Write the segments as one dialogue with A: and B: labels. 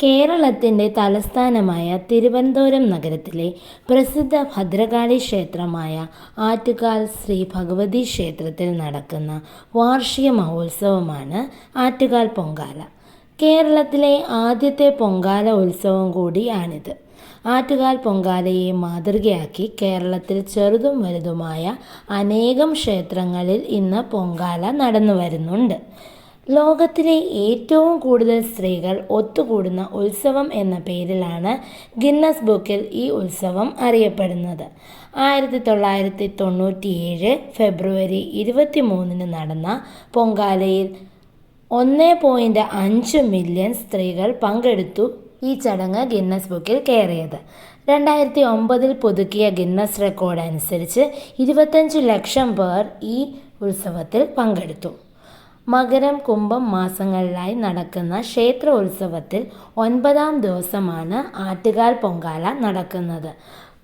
A: കേരളത്തിന്റെ തലസ്ഥാനമായ തിരുവനന്തപുരം നഗരത്തിലെ പ്രസിദ്ധ ഭദ്രകാളി ക്ഷേത്രമായ ആറ്റുകാൽ ശ്രീ ഭഗവതി ക്ഷേത്രത്തിൽ നടക്കുന്ന വാർഷിക മഹോത്സവമാണ് ആറ്റുകാൽ പൊങ്കാല. കേരളത്തിലെ ആദ്യത്തെ പൊങ്കാല ഉത്സവം കൂടിയാണിത്. ആറ്റുകാൽ പൊങ്കാലയെ മാതൃകയാക്കി കേരളത്തിൽ ചെറുതും വലുതുമായ അനേകം ക്ഷേത്രങ്ങളിൽ ഇന്ന് പൊങ്കാല നടന്നു വരുന്നുണ്ട് ലോകത്തിലെ ഏറ്റവും കൂടുതൽ സ്ത്രീകൾ ഒത്തുകൂടുന്ന ഉത്സവം എന്ന പേരിലാണ് ഗിന്നസ് ബുക്കിൽ ഈ ഉത്സവം അറിയപ്പെടുന്നത്. ആയിരത്തി തൊള്ളായിരത്തി തൊണ്ണൂറ്റിയേഴ് ഫെബ്രുവരി ഇരുപത്തി മൂന്നിന് നടന്ന പൊങ്കാലയിൽ ഒന്ന് പോയിന്റ് അഞ്ച് മില്യൺ സ്ത്രീകൾ പങ്കെടുത്തു ഈ ചടങ്ങ് ഗിന്നസ് ബുക്കിൽ കയറിയത്. രണ്ടായിരത്തി ഒമ്പതിൽ പുതുക്കിയ ഗിന്നസ് റെക്കോർഡ് അനുസരിച്ച് ഇരുപത്തഞ്ച് ലക്ഷം പേർ ഈ ഉത്സവത്തിൽ പങ്കെടുത്തു. മകരം കുംഭം മാസങ്ങളിലായി നടക്കുന്ന ക്ഷേത്ര ഉത്സവത്തിൽ ഒൻപതാം ദിവസമാണ് ആറ്റുകാൽ പൊങ്കാല നടക്കുന്നത്.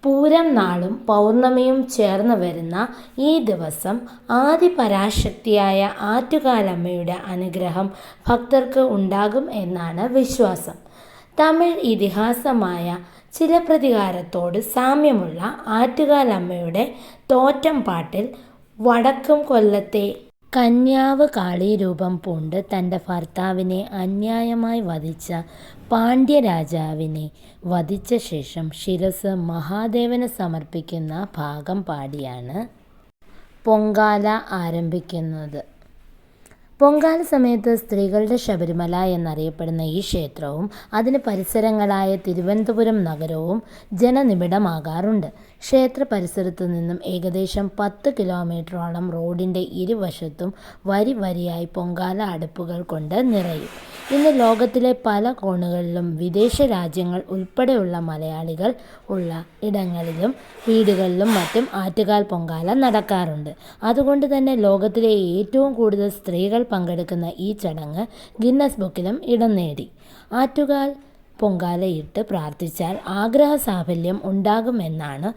A: പൂരം നാളും പൗർണമിയും ചേർന്ന് വരുന്ന ഈ ദിവസം ആദിപരാശക്തിയായ ആറ്റുകാലമ്മയുടെ അനുഗ്രഹം ഭക്തർക്ക് ഉണ്ടാകും എന്നാണ് വിശ്വാസം. തമിഴ് ഇതിഹാസമായ ചില പ്രതികാരത്തോട് സാമ്യമുള്ള ആറ്റുകാലമ്മയുടെ തോറ്റം പാട്ടിൽ വടക്കും കൊല്ലത്തെ കന്യാവ് കാളീരൂപം പൂണ്ട് തന്റെ ഭർത്താവിനെ അന്യായമായി വധിച്ച പാണ്ഡ്യരാജാവിനെ വധിച്ച ശേഷം ശിരസ് മഹാദേവന് സമർപ്പിക്കുന്ന ഭാഗം പാടിയാണ് പൊങ്കാല ആരംഭിക്കുന്നത്. പൊങ്കാല സമയത്ത് സ്ത്രീകളുടെ ശബരിമല എന്നറിയപ്പെടുന്ന ഈ ക്ഷേത്രവും അതിന് പരിസരങ്ങളായ തിരുവനന്തപുരം നഗരവും ജനനിബിഡമാകാറുണ്ട്. ക്ഷേത്ര പരിസരത്തു നിന്നും ഏകദേശം പത്ത് കിലോമീറ്ററോളം റോഡിന്റെ ഇരുവശത്തും വരി വരിയായി പൊങ്കാല അടുപ്പുകൾ കൊണ്ട് നിറയും. ഇന്ന് ലോകത്തിലെ പല കോണുകളിലും വിദേശ രാജ്യങ്ങൾ ഉൾപ്പെടെയുള്ള മലയാളികൾ ഉള്ള ഇടങ്ങളിലും വീടുകളിലും മറ്റും ആറ്റുകാൽ പൊങ്കാല നടക്കാറുണ്ട്. അതുകൊണ്ട് തന്നെ ലോകത്തിലെ ഏറ്റവും കൂടുതൽ സ്ത്രീകൾ പങ്കെടുക്കുന്ന ഈ ചടങ്ങ് ഗിന്നസ് ബുക്കിലും ഇടം നേടി. ആറ്റുകാൽ പൊങ്കാലയിട്ട് പ്രാർത്ഥിച്ചാൽ ആഗ്രഹ സാഫല്യം ഉണ്ടാകുമെന്നാണ്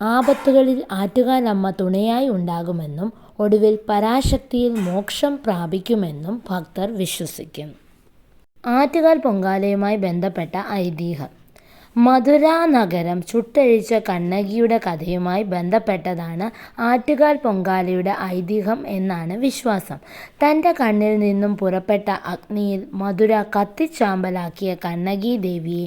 A: ആപത്തുകളിൽ ആറ്റുകാലമ്മ തുണയായി ഉണ്ടാകുമെന്നും ഒടുവിൽ പരാശക്തിയിൽ മോക്ഷം പ്രാപിക്കുമെന്നും ഭക്തർ വിശ്വസിക്കുന്നു. ആറ്റുകാൽ പൊങ്കാലയുമായി ബന്ധപ്പെട്ട ഐതിഹ്യം. മധുര നഗരം ചുട്ടഴിച്ച കണ്ണകിയുടെ കഥയുമായി ബന്ധപ്പെട്ടതാണ് ആറ്റുകാൽ പൊങ്കാലയുടെ ഐതിഹ്യം എന്നാണ് വിശ്വാസം. തന്റെ കണ്ണിൽ നിന്നും പുറപ്പെട്ട അഗ്നിയിൽ മധുര കത്തിച്ചാമ്പലാക്കിയ കണ്ണകി ദേവിയെ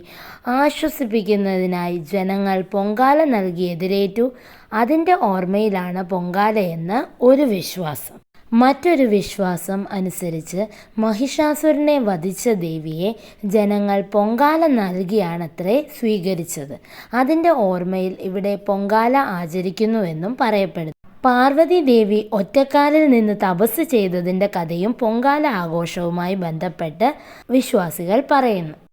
A: ആശ്വസിപ്പിക്കുന്നതിനായി ജനങ്ങൾ പൊങ്കാല നൽകി എതിരേറ്റു. അതിന്റെ ഓർമ്മയിലാണ് പൊങ്കാലയെന്ന് ഒരു വിശ്വാസം. മറ്റൊരു വിശ്വാസം അനുസരിച്ച് മഹിഷാസുരനെ വധിച്ച ദേവിയെ ജനങ്ങൾ പൊങ്കാല നൽകിയാണത്രേ സ്വീകരിച്ചത്. അതിന്റെ ഓർമ്മയിൽ ഇവിടെ പൊങ്കാല ആചരിക്കുന്നുവെന്നും പറയപ്പെടുന്നു. പാർവതി ദേവി ഒറ്റക്കാലിൽ നിന്ന് തപസ് ചെയ്തതിന്റെ കഥയും പൊങ്കാല ആഘോഷവുമായി ബന്ധപ്പെട്ട് വിശ്വാസികൾ പറയുന്നു.